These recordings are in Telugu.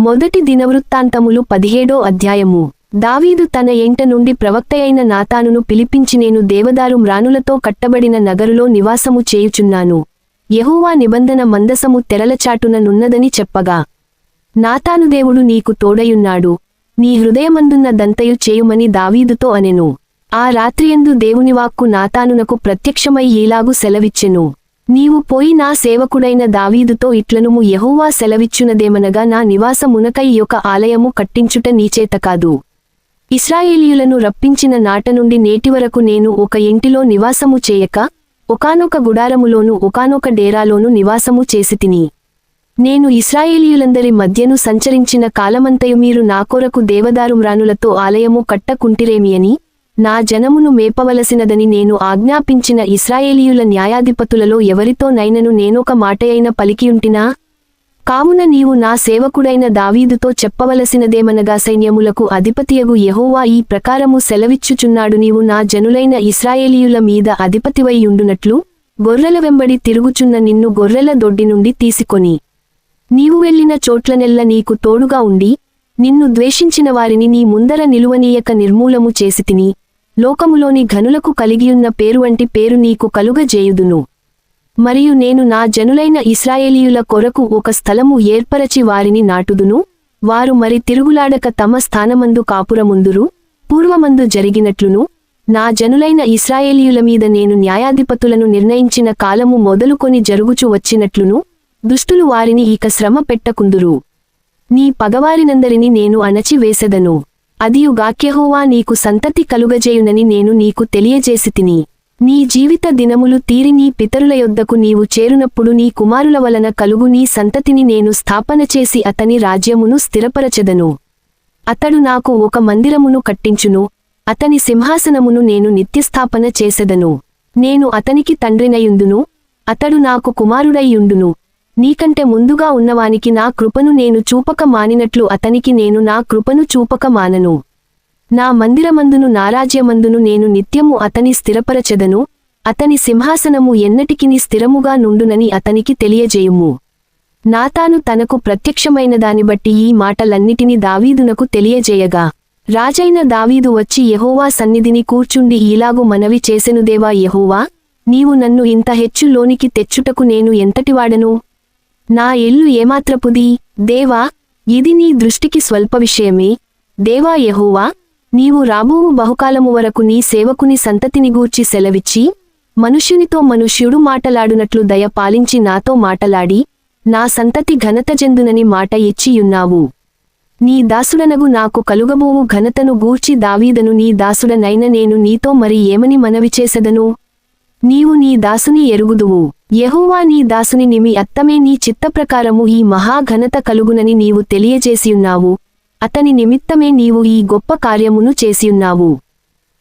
మొదటి దినవృత్తాంతములు పదిహేడో అధ్యాయము. దావీదు తన ఎంట నుండి ప్రవక్తయైన నాతానును పిలిపించి నేను దేవదారు మ్రానులతో కట్టబడిన నగరులో నివాసము చేయుచున్నాను. యహూవా నిబంధన మందసము తెరలచాటున నున్నదని చెప్పగా నాతాను దేవుడు నీకు తోడయున్నాడు నీ హృదయమందున్న దంతయు చేయుమని దావీదుతో అనెను. ఆ రాత్రియందు దేవుని వాక్కు నాతానునకు ప్రత్యక్షమై ఈలాగు సెలవిచ్చెను. నీవు పోయి నా సేవకుడైన దావీదుతో ఇట్లనుము యహోవా సెలవిచ్చునదేమనగా నా నివాసమునకై యొక్క ఆలయము కట్టించుట నీచేత కాదు. ఇస్రాయేలీయులను రప్పించిన నాట నుండి నేటివరకు నేను ఒక ఇంటిలో నివాసము చేయక ఒకానొక గుడారములోను ఒకానొక డేరాలోను నివాసము చేసితిని నేను ఇస్రాయేలీయులందరి మధ్యను సంచరించిన కాలమంతయు మీరు నాకొరకు దేవదారు ఆలయము కట్టకుంటిరేమియని నా జనమును మేపవలసినదని నేను ఆజ్ఞాపించిన ఇస్రాయేలీయుల న్యాయాధిపతులలో ఎవరితో నైనను నేనొక మాటయైన పలికియుంటినా? కావున నీవు నా సేవకుడైన దావీదుతో చెప్పవలసినదేమనగా సైన్యములకు అధిపతియగు యహోవా ఈ ప్రకారము సెలవిచ్చుచున్నాడు. నీవు నా జనులైన ఇస్రాయేలీయుల మీద అధిపతివైయుండునట్లు గొర్రెల వెంబడి తిరుగుచున్న నిన్ను గొర్రెల దొడ్డి నుండి తీసుకొని నీవు వెళ్ళిన చోట్లనెల్ల నీకు తోడుగా ఉండి నిన్ను ద్వేషించిన వారిని నీ ముందర నిలువనీయక నిర్మూలము చేసితిని లోకములోని ఘనులకు కలిగియున్న పేరు వంటి పేరు నీకు కలుగజేయుదును. మరియు నేను నా జనులైన ఇస్రాయేలీయుల కొరకు ఒక స్థలము ఏర్పరచి వారిని నాటుదును. వారు మరి తిరుగులాడక తమ స్థానమందు కాపురముందురు. పూర్వమందు జరిగినట్లును. నా జనులైన ఇస్రాయేలీయుల మీద నేను న్యాయాధిపతులను నిర్ణయించిన కాలము మొదలుకొని జరుగుచు వచ్చినట్లును. దుష్టులు వారిని ఇక శ్రమ పెట్టకుందురు. నీ పగవారినందరిని నేను అణచివేసెదను. అదియు గాక్యహోవా నీకు సంతతి కలుగజేయునని నేను నీకు తెలియజేసి తిని. నీ జీవిత దినములు తీరి నీ పితరుల యొద్దకు నీవు చేరునప్పుడు నీ కుమారుల వలన కలుగు నీ సంతతిని నేను స్థాపన చేసి అతని రాజ్యమును స్థిరపరచెదను. అతడు నాకు ఒక మందిరమును కట్టించును అతని సింహాసనమును నేను నిత్యస్థాపన చేసెదను. నేను అతనికి తండ్రినయుందును అతడు నాకు కుమారుడైయుండును. నీకంటే ముందుగా ఉన్నవానికి నా కృపను నేను చూపక మానినట్లు అతనికి నేను నా కృపను చూపక మానను. నా మందిరమందును నారాజ్యమందును నేను నిత్యము అతని స్థిరపరచెదను. అతని సింహాసనము ఎన్నటికిని స్థిరముగా నుండునని అతనికి తెలియజేయుము. నాతాను తనకు ప్రత్యక్షమైన దానిబట్టి ఈ మాటలన్నిటిని దావీదునకు తెలియజేయగా. రాజైన దావీదు వచ్చి యహోవా సన్నిధిని కూర్చుండి ఈలాగు మనవి చేసెనుదేవా యహోవా నీవు నన్ను ఇంత హెచ్చు లోనికి తెచ్చుటకు నేను ఎంతటివాడను? నా ఇల్లు ఏమాత్రపుది? దేవా ఇది నీ దృష్టికి స్వల్ప విషయమే. దేవా యహోవా నీవు రాబోవు బహుకాలము వరకు నీ సేవకుని సంతతిని గూర్చి సెలవిచ్చి మనుష్యునితో మనుష్యుడు మాటలాడునట్లు దయ పాలించి నాతో మాటలాడి నా సంతతి ఘనత చెందునని మాట ఇచ్చియున్నావు నీ దాసుడనగు నాకు కలుగబోవు ఘనతను గూర్చి దావీదను నీ దాసుడనైన నేను నీతో మరి ఏమని మనవి చేసెదను? నీవు నీ దాసుని ఎరుగుదువు. యెహోవా నీ దాసుని నిమి అత్తమే నీ చిత్తప్రకారము ఈ మహాఘనత కలుగునని నీవు తెలియజేసియున్నావు. అతని నిమిత్తమే నీవు ఈ గొప్ప కార్యమును చేసియున్నావు.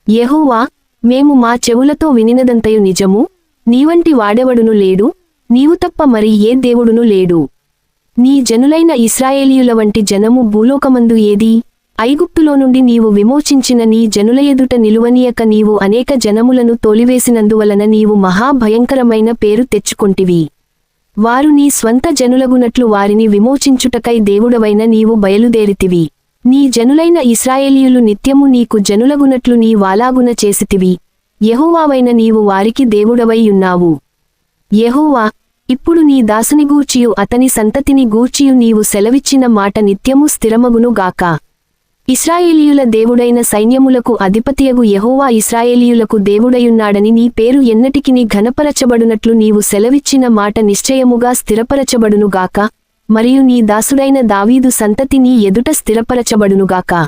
యహోవా మేము మా చెవులతో వినినదంతయు నిజము? నీవంటి వాడెవడును లేడు? నీవు తప్ప మరి ఏ దేవుడును లేడు? నీ జనులైన ఇస్రాయేలీయుల వంటి జనము భూలోకమందు ఏదీ? ఐగుప్తులో నుండి నీవు విమోచించిన నీ జనుల ఎదుట నిలువనీయక నీవు అనేక జనములను తోలివేసినందువలన నీవు మహాభయంకరమైన పేరు తెచ్చుకొంటివి. వారు నీ స్వంత జనులగునట్లు వారిని విమోచించుటకై దేవుడవైన నీవు బయలుదేరితివి. నీ జనులైన ఇస్రాయేలీయులు నిత్యము నీకు జనులగునట్లు నీ వాలాగున చేసితివి. యహోవావైన నీవు వారికి దేవుడవైయున్నావు యహోవా ఇప్పుడు నీ దాసుని గూర్చియు అతని సంతతిని గూర్చియు నీవు సెలవిచ్చిన మాట నిత్యము స్థిరమగును గాక. ఇస్రాయేలీయుల దేవుడైన సైన్యములకు అధిపతియగు యహోవా ఇస్రాయేలీయులకు దేవుడయున్నాడని నీ పేరు ఎన్నటికి నీ ఘనపరచబడునట్లు నీవు సెలవిచ్చిన మాట నిశ్చయముగా స్థిరపరచబడునుగాక మరియు నీ దాసుడైన దావీదు సంతతి నీ ఎదుట స్థిరపరచబడునుగాక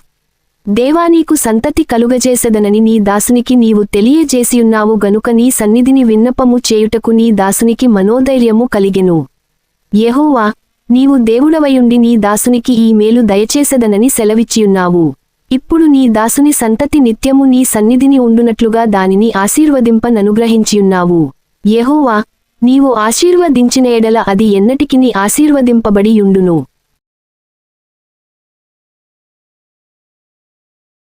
దేవా నీకు సంతతి కలుగజేసదనని నీ దాసునికి నీవు తెలియజేసియున్నావు గనుక నీ సన్నిధిని విన్నపము చేయుటకు నీ దాసునికి మనోధైర్యము కలిగెను. యహోవా నీవు దేవుడవయుండి నీ దాసునికి ఈ మేలు దయచేసదనని సెలవిచ్చియున్నావు. ఇప్పుడు నీ దాసుని సంతతి నిత్యము నీ సన్నిధిని ఉండునట్లుగా దానిని ఆశీర్వదింపననుగ్రహించియున్నావు. యెహోవా నీవు ఆశీర్వదించిన ఎడల అది ఎన్నటికిని నీ ఆశీర్వదింపబడియుండును.